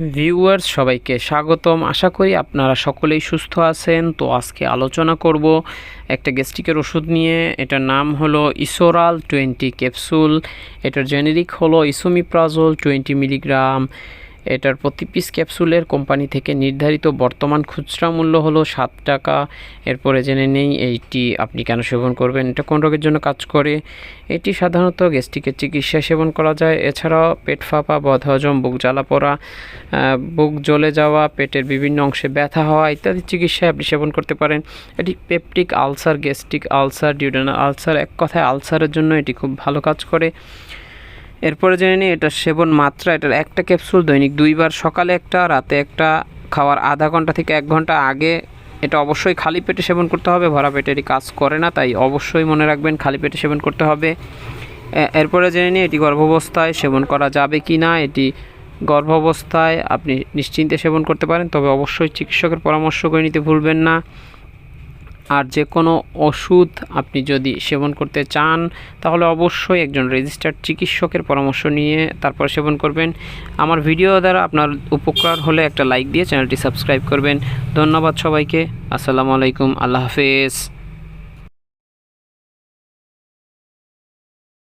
Viewers সবাইকে স্বাগতম। আশা করি আপনারা সকলেই সুস্থ আছেন। তো আজকে আলোচনা করব একটা গ্যাস্ট্রিকের ওষুধ নিয়ে। এটার নাম হলো ইসোরাল টোয়েন্টি ক্যাপসুল এটার জেনেরিক হলো ইসোমিপ্রাজল টোয়েন্টি মিলিগ্রাম এটার প্রতি পিস ক্যাপসুলের কোম্পানি থেকে নির্ধারিত বর্তমান খুচরা মূল্য হলো সাত টাকা। এরপরে জেনে নেই এইটি আপনি কেন সেবন করবেন, এটা কোন রোগের জন্য কাজ করে? এটি সাধারণত গ্যাস্ট্রিকের চিকিৎসা সেবন করা যায়। এছাড়াও পেট ফাঁপা, বদহজম, বুক জ্বালা পড়া বুক জ্বলে যাওয়া, পেটের বিভিন্ন অংশে ব্যথা হওয়া ইত্যাদি চিকিৎসায় আপনি সেবন করতে পারেন। এটি peptic ulcer, gastric ulcer, duodenal ulcer, এক কথায় আলসারের জন্য এটি খুব ভালো কাজ করে। এরপরে জেনে নিই এটার সেবন মাত্রা, এটার একটা ক্যাপসুল দৈনিক দুইবার, সকালে একটা, রাতে একটা, খাওয়ার আধা ঘণ্টা থেকে এক ঘণ্টা আগে। এটা অবশ্যই খালি পেটে সেবন করতে হবে, ভরা পেটে এটি কাজ করে না, তাই অবশ্যই মনে রাখবেন খালি পেটে সেবন করতে হবে। এরপরে জেনে নিই, এটি গর্ভাবস্থায় সেবন করা যাবে কি না, এটি গর্ভাবস্থায় আপনি নিশ্চিন্তে সেবন করতে পারেন, তবে অবশ্যই চিকিৎসকের পরামর্শ করে নিতে ভুলবেন না। আর যে কোনো ওষুধ আপনি যদি সেবন করতে চান, তাহলে অবশ্যই একজন রেজিস্টার্ড চিকিৎসকের পরামর্শ নিয়ে তারপর সেবন করবেন। আমার ভিডিও দ্বারা আপনার উপকার হলে একটা লাইক দিয়ে চ্যানেলটি সাবস্ক্রাইব করবেন। ধন্যবাদ সবাইকে। আসসালামু আলাইকুম। আল্লাহ হাফেজ।